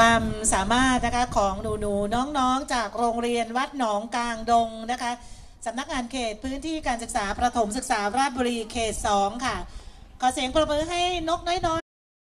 ความสามารถนะคะของหนูๆน้องๆ จากโรงเรียนวัดหนองกลางดงนะคะสำนักงานเขตพื้นที่การศึกษาประถมศึกษาราชบุรีเขต 2 ค่ะ ขอเสียงปรบมือให้นกน้อย